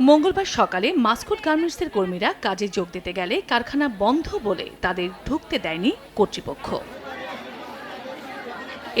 মঙ্গলবার সকালে মাস্কট গার্মেন্টসের কর্মীরা কাজে যোগ দিতে গেলে কারখানা বন্ধ বলে তাদের ঢুকতে দেয়নি কর্তৃপক্ষ।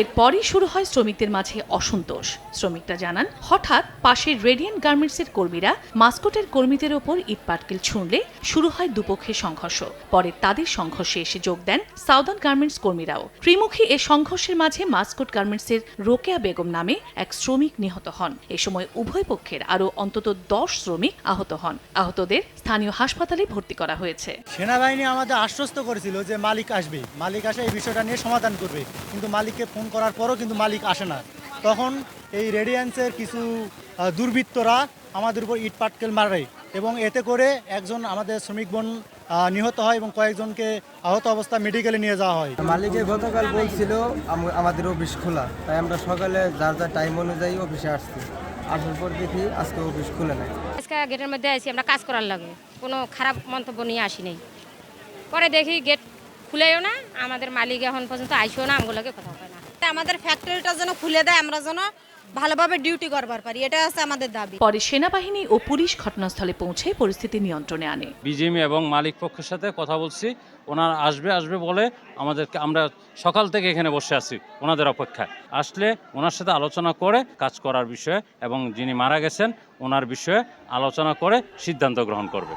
এরপরই শুরু হয় শ্রমিকদের মাঝে অসন্তোষ। শ্রমিকরা জানান, হঠাৎ পাশের রেডিয়েন্ট গার্মেন্টসের কর্মীরা মাস্কটের কর্মীদের ওপর ইটপাটকেল ছুঁড়লে শুরু হয় দুপক্ষের সংঘর্ষ। পরে তাদের সংঘর্ষে এসে যোগ দেন সাউদার্ন গার্মেন্টস কর্মীরাও। ত্রিমুখী এ সংঘর্ষের মাঝে মাস্কট গার্মেন্টসের রোকেয়া বেগম নামে এক শ্রমিক নিহত হন। এ সময় উভয় পক্ষের আরও অন্তত দশ শ্রমিক আহত হন। আহতদের স্থানীয় হাসপাতালে ভর্তি করা হয়েছে। সেনাবাহিনী আমাদের আশ্বস্ত করেছিল যে মালিক আসবে। মালিক আসে এই বিষয়টা নিয়ে সমাধান করবে। কিন্তু মালিককে ফোন করার পরও কিন্তু মালিক আসে না। তখন এই রেডিয়েন্সের কিছু দুর্বৃত্তরা আমাদের উপর ইট পাটকেল মারে এবং এতে করে একজন আমাদের শ্রমিক বোন নিহত হয় এবং কয়েকজনকে আহত অবস্থা মেডিকেলে নিয়ে যাওয়া হয়। মালিকে গতকাল বলছিল আমাদের অফিস খোলা। তাই আমরা সকালে যার যার টাইম অনুযায়ী অফিসে আসছি। আসার পর দেখি আজকে অফিস খুলে নাই। আজকে গেটের মধ্যে আছি আমরা কাজ করার লাগে। কোনো খারাপ মন্তব্য নিয়ে আসি নাই। পরে দেখি গেট খুলেও না আমাদের মালিক এখন পর্যন্ত আইসেও না আমগুলোকে কথা হয় না। আমাদের ফ্যাক্টরিটা যেন খুলে দেয় আমরা যেন ভালোভাবে ডিউটি করবার পারি। এটা হচ্ছে আমাদের দাবি। পরে সেনাবাহিনী ও পুলিশ ঘটনাস্থলে পৌঁছে পরিস্থিতি নিয়ন্ত্রণে আনে। বিজিএমই এবং মালিক পক্ষের সাথে কথা বলছি। ওনার আসবে আসবে বলে আমাদেরকে আমরা সকাল থেকে এখানে বসে আছি ওনাদের অপেক্ষায়। আসলে ওনার সাথে আলোচনা করে কাজ করার বিষয়ে এবং যিনি মারা গেছেন ওনার বিষয়ে আলোচনা করে সিদ্ধান্ত গ্রহণ করবে।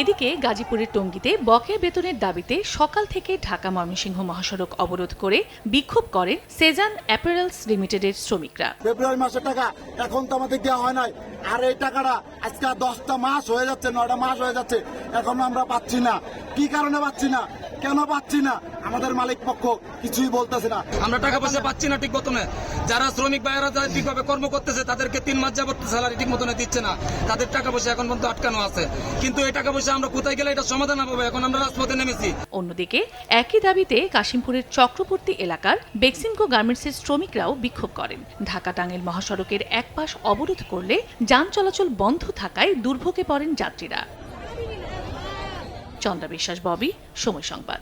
এদিকে গাজীপুরের টঙ্গীতে বকেয়া বেতনের দাবিতে সকাল থেকে ঢাকা ময়মনসিংহ মহাসড়ক অবরোধ করে বিক্ষোভ করেন সেজান অ্যাপারেলস লিমিটেডের শ্রমিকরা। ফেব্রুয়ারি মাসের টাকা এখন তো আমাদের দেওয়া হয় নাই। আর এই টাকাটা আজকে দশটা মাস হয়ে যাচ্ছে নয়টা মাস হয়ে যাচ্ছে এখনও আমরা পাচ্ছি না। কি কারণে পাচ্ছি না? কেন পাচ্ছি না? আমাদের মালিক পক্ষ কিছুই বলতেছে না। আমরা টাকা পয়সা পাচ্ছি না ঠিক মতনে। যারা শ্রমিক ভাইয়েরা যারা ঠিকভাবে কর্ম করতেছে তাদেরকে তিন মাস যাবত স্যালারি ঠিক মতনে দিচ্ছে না। তাদের টাকা পয়সা এখন পর্যন্ত আটকানো আছে। কিন্তু এই টাকা পয়সা আমরা কোথায় গেলে এটা সমাধান হবে? এখন আমরা রাজপথে নেমেছি। অন্যদিকে একই দাবিতে কাশিমপুরের চক্রবর্তী এলাকার বেক্সিমকো গার্মেন্টসের শ্রমিকরাও বিক্ষোভ করেন। ঢাকা টাঙ্গাইল মহাসড়কের এক পাশ অবরোধ করলে যান চলাচল বন্ধ থাকায় দুর্ভোগে পড়েন যাত্রীরা। চন্দ্রা বিশ্বাস ববি সময় সংবাদ।